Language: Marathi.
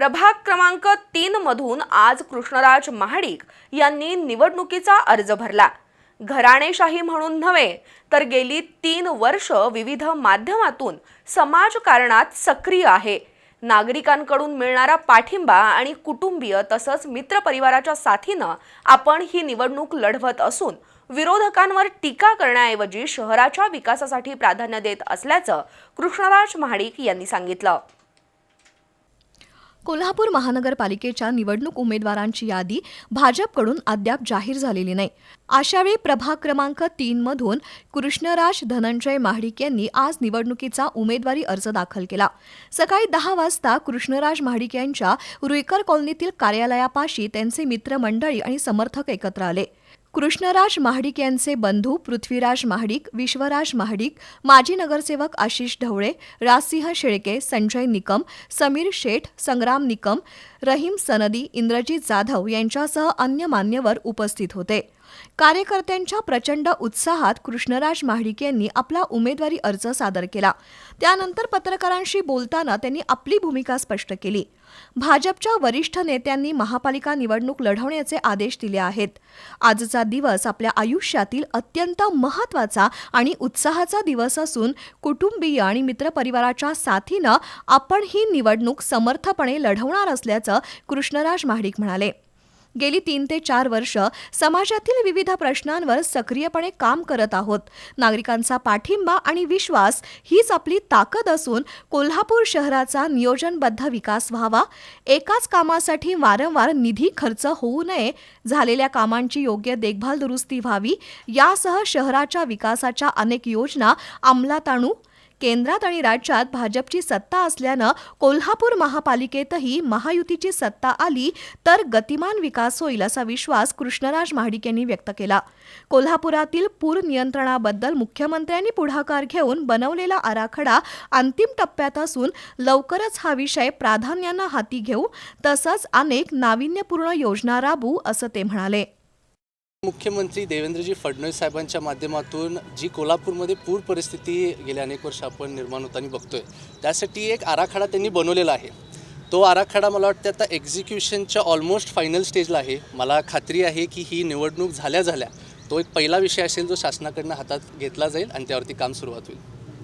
प्रभाग क्रमांक तीन मधून आज कृष्णराज महाडिक यांनी निवडणुकीचा अर्ज भरला. घराणेशाही म्हणून नव्हे तर गेली तीन वर्ष विविध माध्यमातून समाजकारणात सक्रिय आहे. नागरिकांकडून मिळणारा पाठिंबा आणि कुटुंबीय तसंच मित्रपरिवाराच्या साथीनं आपण ही निवडणूक लढवत असून विरोधकांवर टीका करण्याऐवजी शहराच्या विकासासाठी प्राधान्य देत असल्याचं कृष्णराज महाडिक यांनी सांगितलं. कोल्हापूर महानगरपालिकेच्या निवडणूक उमेदवारांची यादी भाजपकडून अद्याप जाहीर झालेली नाही. अशावेळी प्रभाग क्रमांक तीन मधून कृष्णराज धनंजय महाडिक यांनी आज निवडणुकीचा उमेदवारी अर्ज दाखल केला. सकाळी दहा वाजता कृष्णराज महाडिक यांच्या रुईकर कॉलनीतील कार्यालयापाशी त्यांचे मित्रमंडळी आणि समर्थक एकत्र आले. कृष्णराज महाडिक यांचे बंधू पृथ्वीराज महाडिक विश्वराज महाडिक माजी नगरसेवक आशिष ढवळे राजसिंह शेळके संजय निकम समीर शेठ संग्राम निकम रहीम सनदी इंद्रजीत जाधव यांच्यासह अन्य मान्यवर उपस्थित होते. कार्यकर्त्यांच्या प्रचंड उत्साहात कृष्णराज महाडिक यांनी आपला उमेदवारी अर्ज सादर केला. त्यानंतर पत्रकारांशी बोलताना त्यांनी आपली भूमिका स्पष्ट केली. भाजपच्या वरिष्ठ नेत्यांनी महापालिका निवडणूक लढवण्याचे आदेश दिले आहेत. आजचा दिवस आपल्या आयुष्यातील अत्यंत महत्त्वाचा आणि उत्साहाचा दिवस असून कुटुंबीय आणि मित्रपरिवाराच्या साथीनं आपण ही निवडणूक समर्थपणे लढवणार असल्याचं कृष्णराज महाडिक म्हणाले. गेली तीन ते चार वर्ष समाजातील विविध प्रश्नांवर सक्रियपणे काम करत आहोत. नागरिकांचा पाठिंबा आणि विश्वास हीच आपली ताकद असून कोल्हापूर शहराचा नियोजनबद्ध विकास व्हावा एकाच कामासाठी वारंवार निधी खर्च होऊ नये झालेल्या कामांची योग्य देखभाल दुरुस्ती व्हावी यासह शहराच्या विकासाच्या अनेक योजना अंमलात आणू केंद्रात आणि राज्यात भाजपची सत्ता असल्यानं कोल्हापूर महापालिकेतही महायुतीची सत्ता आली तर गतिमान विकास होईल असा विश्वास कृष्णराज महाडिक यांनी व्यक्त केला. कोल्हापुरातील पूर नियंत्रणाबद्दल मुख्यमंत्र्यांनी पुढाकार घेऊन बनवलेला आराखडा अंतिम टप्प्यात असून लवकरच हा विषय प्राधान्यानं हाती घेऊ तसंच अनेक नाविन्यपूर्ण योजना राबवू असं ते म्हणाले. मुख्यमंत्री देवेंद्रजी फडणवीस साहेबांच्या माध्यमातून जी कोल्हापूरमध्ये पूर परिस्थिती गेल्या अनेक वर्ष आपण निर्माण होताना बघतोय त्यासाठी एक आराखडा त्यांनी बनवलेला आहे. तो आराखडा मला वाटतं आता एक्झिक्युशनच्या ऑलमोस्ट फायनल स्टेजला आहे. मला खात्री आहे की ही निवडणूक झाल्या झाल्या तो एक पहिला विषय असेल जो शासनाकडनं हातात घेतला जाईल आणि त्यावरती काम सुरुवात होईल.